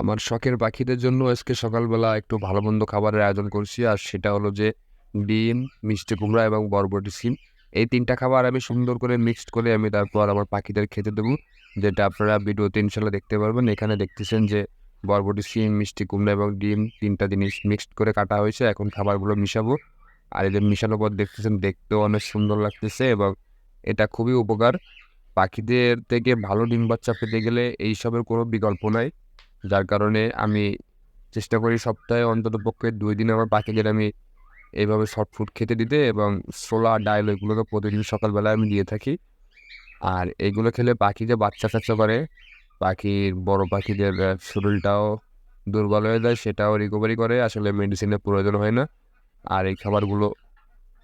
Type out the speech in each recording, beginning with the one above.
আমার শখের পাখিদের জন্য আজকে সকালবেলা একটু ভালো মন্দ খাবারের আয়োজন করছি, আর সেটা হলো যে ডিম, মিষ্টি কুমড়া এবং বরবটি সিম। এই তিনটা খাবার আমি সুন্দর করে মিক্সড করে আমি তারপর আমার পাখিদের খেতে দেবো, যেটা আপনারা ভিডিওতে ইনশাল্লাহ দেখতে পারবেন। এখানে দেখতেছেন যে বরবটি সিম, মিষ্টি কুমড়া এবং ডিম তিনটা জিনিস মিক্সড করে কাটা হয়েছে, এখন খাবারগুলো মিশাবো। আর এদের মিশানোর পর দেখতেছেন, দেখতেও অনেক সুন্দর লাগতেছে এবং এটা খুবই উপকার। পাখিদের থেকে ভালো ডিম বাচ্চা পেতে গেলে এইসবের কোনো বিকল্প নাই। যার কারণে আমি চেষ্টা করি সপ্তাহে অন্তত পক্ষে দুই দিন আমার পাখিদের আমি এইভাবে শর্ট ফুড খেতে দিতে এবং ছোলা ডাইল এগুলোকে প্রতিদিন সকালবেলায় আমি দিয়ে থাকি। আর এগুলো খেলে পাখি যে বাচ্চা কাচ্চা করে, পাখির বড় পাখিদের শরীরটাও দুর্বল হয়ে যায়, সেটাও রিকভারি করে, আসলে মেডিসিনের প্রয়োজন হয় না। আর এই খাবারগুলো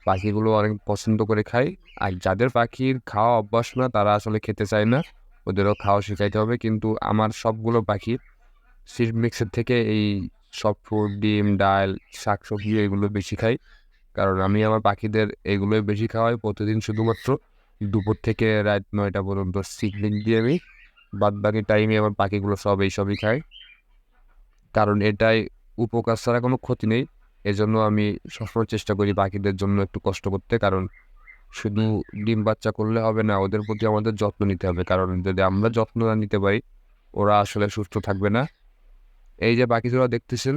পাখিগুলো অনেক পছন্দ করে খায় আর যাদের পাখির খাওয়া অভ্যাস না, তারা আসলে খেতে চায় না। ওদেরও খাওয়া শেখাইতে হবে, কিন্তু আমার সবগুলো পাখি সিড মিক্সের থেকে এই সব ফুড ডিম, ডাল, শাকসবজি এগুলো বেশি খাই। কারণ আমি আমার পাখিদের এগুলোই বেশি খাওয়াই প্রতিদিন শুধুমাত্র। দুপুর থেকে রাত নয়টা পর্যন্ত সিগনিং দিয়ে আমি বাদ বাকি টাইমে আমার পাখিগুলো সব এইসবই খাই। কারণ এটাই উপকার ছাড়া কোনো ক্ষতি নেই। এজন্য আমি সবসময় চেষ্টা করি পাখিদের জন্য একটু কষ্ট করতে। কারণ শুধু ডিম বাচ্চা করলে হবে না, ওদের প্রতি আমাদের যত্ন নিতে হবে। কারণ যদি আমরা যত্ন না নিতে পারি, ওরা আসলে সুস্থ থাকবে না। এই যে বাকি জোড়া দেখতেছেন,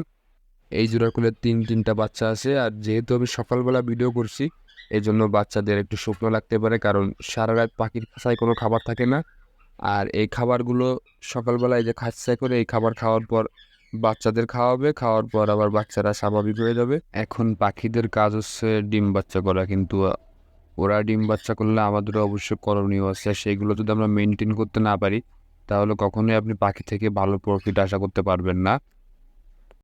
এই জোড়ার কোলে তিন, তিনটা বাচ্চা আছে। আর যেহেতু আমি সকালবেলা ভিডিও করছি এই জন্য বাচ্চাদের একটু শুকনো লাগতে পারে, কারণ সারা রাত পাখির খাঁচায় কোনো খাবার থাকে না। আর এই খাবারগুলো সকালবেলায় যে খাঁচায় করে এই খাবার খাওয়ার পর বাচ্চাদের খাওয়াবে, খাওয়ার পর আবার বাচ্চারা স্বাভাবিক হয়ে যাবে। এখন পাখিদের কাজ হচ্ছে ডিম বাচ্চা করা, কিন্তু ওরা ডিম বাচ্চা করলে আমাদেরও অবশ্যই করণীয় আছে। সেগুলো যদি আমরা মেনটেন করতে না পারি তাহলে কখনোই আপনি পাখি থেকে ভালো প্রফিট আশা করতে পারবেন না।